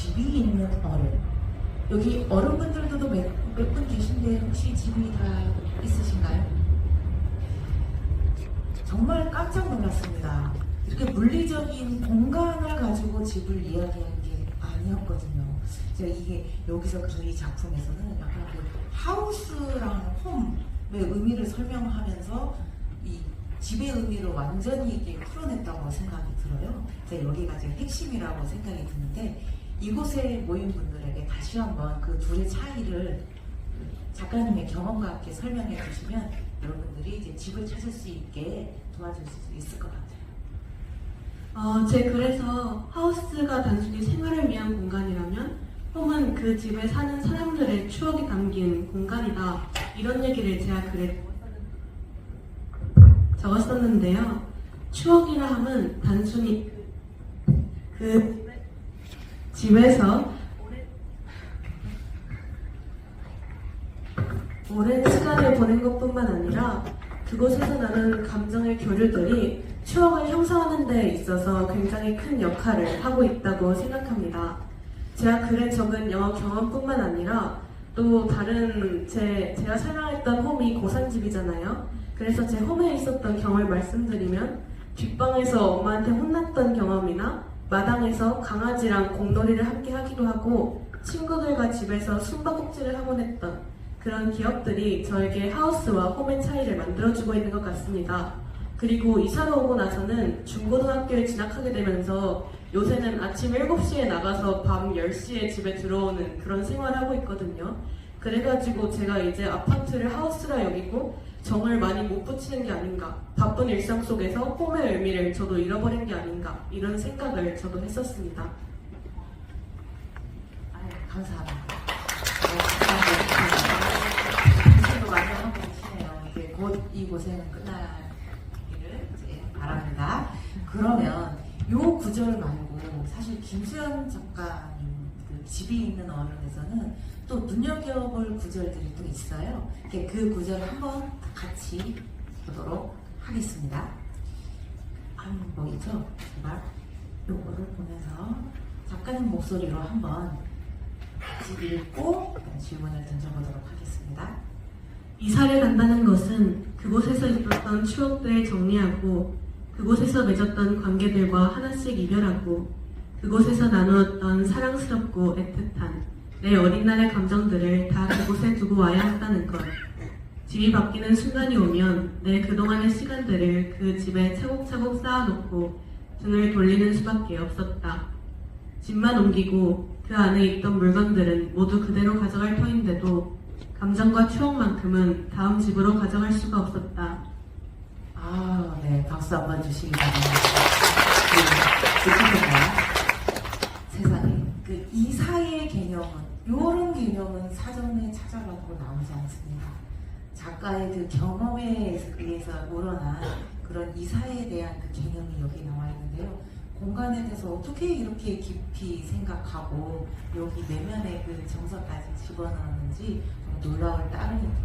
집이 있는 어른. 여기 어른분들도 몇분 계신데 혹시 집이 다 있으신가요? 정말 깜짝 놀랐습니다. 이렇게 물리적인 공간을 가지고 집을 이야기하는 게 아니었거든요. 제가 이게 여기서 그 이 작품에서는 약간 그 하우스랑 홈의 의미를 설명하면서 이 집의 의미를 완전히 이게 풀어냈다고 생각이 들어요. 제가 여기가 제 핵심이라고 생각이 드는데 이곳에 모인 분들에게 다시 한번 그 둘의 차이를 작가님의 경험과 함께 설명해 주시면 여러분들이 이제 집을 찾을 수 있게 도와줄 수 있을 것 같아요. 어, 제 글에서 하우스가 단순히 생활을 위한 공간이라면 홈은 그 집에 사는 사람들의 추억이 담긴 공간이다. 이런 얘기를 제가 글에 적었었는데요. 추억이라 함은 단순히 그 집에서 오랜 시간을 보낸 것뿐만 아니라 그곳에서 나는 감정의 교류들이 추억을 형성하는 데 있어서 굉장히 큰 역할을 하고 있다고 생각합니다. 제가 글에 적은 영어 경험뿐만 아니라 또 다른 제, 제가 설명했던 홈이 고산집이잖아요. 그래서 제 홈에 있었던 경험을 말씀드리면 뒷방에서 엄마한테 혼났던 경험이나 마당에서 강아지랑 공놀이를 함께 하기도 하고 친구들과 집에서 숨바꼭질을 하곤 했던 그런 기억들이 저에게 하우스와 홈의 차이를 만들어주고 있는 것 같습니다. 그리고 이사를 오고 나서는 중고등학교에 진학하게 되면서 요새는 아침 7시에 나가서 밤 10시에 집에 들어오는 그런 생활을 하고 있거든요. 그래가지고 제가 이제 아파트를 하우스라 여기고 정을 많이 못 붙이는 게 아닌가. 바쁜 일상 속에서 홈의 의미를 저도 잃어버린 게 아닌가. 이런 생각을 저도 했었습니다. 아유, 감사합니다. 고생도 많이 하고 계시네요. 이게 곧이 고생은 끝나기를 이제 바랍니다. 그러면 요 구절 말고 사실 김수현 작가님 그 집이 있는 어른에서는 또 눈여겨볼 구절들이 또 있어요. 그 구절 한번 같이 보도록 하겠습니다. 아, 뭐있죠? 제발 요거를 보면서 작가님 목소리로 한번 같이 읽고 질문을 던져보도록 하겠습니다. 이사를 간다는 것은 그곳에서 있었던 추억들을 정리하고 그곳에서 맺었던 관계들과 하나씩 이별하고 그곳에서 나누었던 사랑스럽고 애틋한 내 어린 날의 감정들을 다 그곳에 두고 와야 한다는 것. 집이 바뀌는 순간이 오면 내 그동안의 시간들을 그 집에 차곡차곡 쌓아놓고 등을 돌리는 수밖에 없었다. 집만 옮기고 그 안에 있던 물건들은 모두 그대로 가져갈 터인데도 감정과 추억만큼은 다음 집으로 가져갈 수가 없었다. 아, 네. 박수 한번 주시기 바랍니다. 그, 느끼셨나요? 세상에. 그 이사의 개념은, 요런 개념은 사전에 찾아봐도 나오지 않습니다. 작가의 그 경험에 의해서 우러난 그런 이사에 대한 그 개념이 여기 나와 있는데요. 공간에 대해서 어떻게 이렇게 깊이 생각하고 여기 내면의 그 정서까지 집어넣었는지 놀라울 따름입니다.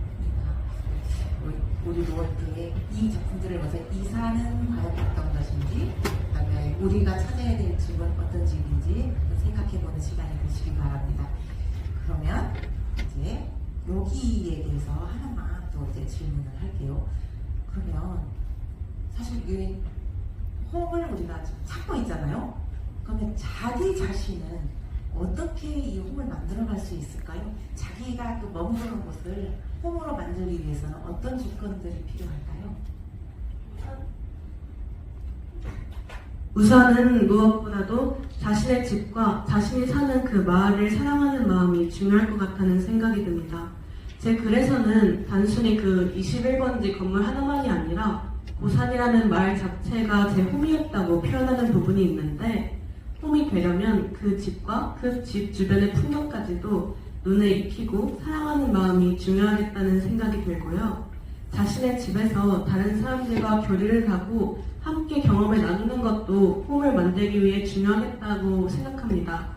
우리- 이렇게 이 작품들을 보면서 이사는 과연 어떤 것인지 우리가 찾아야 될 집은 어떤 집인지 생각해보는 시간이 되시기 바랍니다. 그러면 이제 여기에 대해서 하나만 또 이제 질문을 할게요. 그러면 사실 이 홈을 우리가 찾고 있잖아요. 그러면 자기 자신은 어떻게 이 홈을 만들어갈 수 있을까요? 자기가 그 머무르는 곳을 홈으로 만들기 위해서는 어떤 조건들이 필요할까요? 우선은 무엇보다도 자신의 집과 자신이 사는 그 마을을 사랑하는 마음이 중요할 것 같다는 생각이 듭니다. 제 글에서는 단순히 그 21번지 건물 하나만이 아니라 고산이라는 마을 자체가 제 홈이었다고 표현하는 부분이 있는데 홈이 되려면 그 집과 그 집 주변의 풍경까지도 눈에 익히고 사랑하는 마음이 중요하겠다는 생각이 들고요. 자신의 집에서 다른 사람들과 교류를 하고 함께 경험을 나누는 것도 홈을 만들기 위해 중요하겠다고 생각합니다.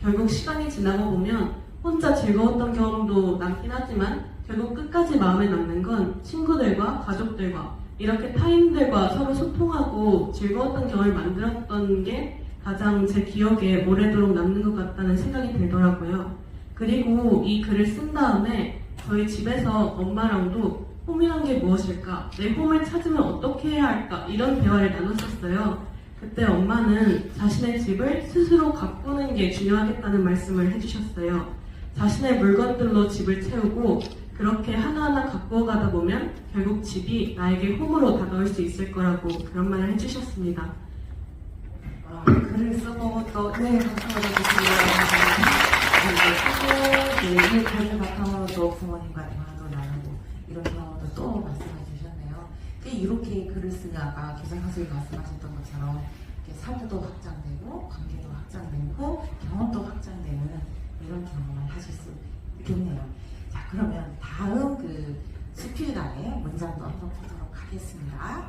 결국 시간이 지나고 보면 혼자 즐거웠던 경험도 남긴 하지만 결국 끝까지 마음에 남는 건 친구들과 가족들과 이렇게 타인들과 서로 소통하고 즐거웠던 경험을 만들었던 게 가장 제 기억에 오래도록 남는 것 같다는 생각이 들더라고요. 그리고 이 글을 쓴 다음에 저희 집에서 엄마랑도 홈이란 게 무엇일까? 내 홈을 찾으면 어떻게 해야 할까? 이런 대화를 나눴었어요. 그때 엄마는 자신의 집을 스스로 가꾸는 게 중요하겠다는 말씀을 해주셨어요. 자신의 물건들로 집을 채우고 그렇게 하나하나 가꾸어가다 보면 결국 집이 나에게 홈으로 다가올 수 있을 거라고 그런 말을 해주셨습니다. 아, 글을 쓰고 또, 네, 박수 받아주시고요. 네, 이 글을 바탕으로 또 부모님과 나누고 이런 경험도 또 말씀해 주셨네요. 그 이렇게 글을 쓰냐가 교장 선생님이 말씀하셨던 것처럼 사고도 확장되고 관계도 확장되고 경험도 확장되는 이런 경험을 하실 수 있겠네요. 자, 그러면 다음 그 수필가의 문장도 한번 보도록 하겠습니다.